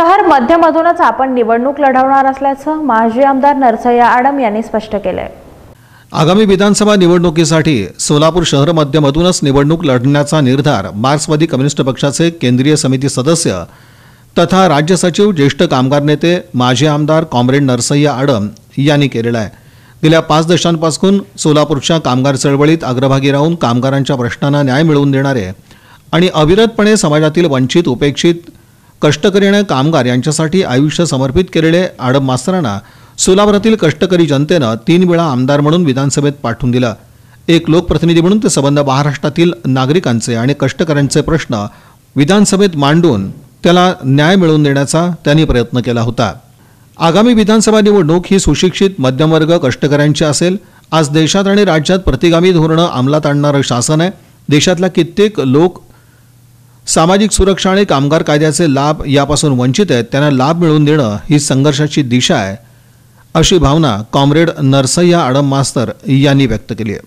शहर मध्यमधूनच आपण निवडणूक लढवणार असल्याचं माजी आमदार नरसय्या आडम यांनी स्पष्ट केलंय. आगामी विधानसभा निवडणुकीसाठी सोलापूर शहर मध्यमधूनच निवडणूक लढण्याचा निर्धार मार्क्सवादी कम्युनिस्ट पक्षाचे केंद्रीय समिती सदस्य तथा राज्य सचिव ज्येष्ठ कामगार नेते माजी आमदार कॉम्रेड नरसय्या आडम यांनी केलेला आहे. गेल्या पाच दशकांपासून सोलापूरच्या कामगार चळवळीत अग्रभागी राहून कामगारांच्या प्रश्नांना न्याय मिळवून देणारे आणि अविरतपणे समाजातील वंचित उपेक्षित कष्टकरी आणि कामगार यांच्यासाठी आयुष्य समर्पित केलेले आडम मास्तरांना सोलापुरातील कष्टकरी जनतेनं तीन वेळा आमदार म्हणून विधानसभेत पाठवून दिलं. एक लोकप्रतिनिधी म्हणून ते संबंध महाराष्ट्रातील नागरिकांचे आणि कष्टकऱ्यांचे प्रश्न विधानसभेत मांडून त्याला न्याय मिळवून देण्याचा त्यांनी प्रयत्न केला होता. आगामी विधानसभा निवडणूक ही सुशिक्षित मध्यमवर्ग कष्टकऱ्यांची असेल. आज देशात आणि राज्यात प्रतिगामी धोरणं अंमलात आणणारं शासन आहे. देशातल्या कित्येक लोक सामाजिक सुरक्षा आणि कामगार कायद्याचे लाभ यापासून वंचित आहेत त्यांना लाभ मिळवून देणं ही संघर्षाची दिशा आहे अशी भावना कॉम्रेड नरसय्या आडम मास्तर यांनी व्यक्त केली आहे.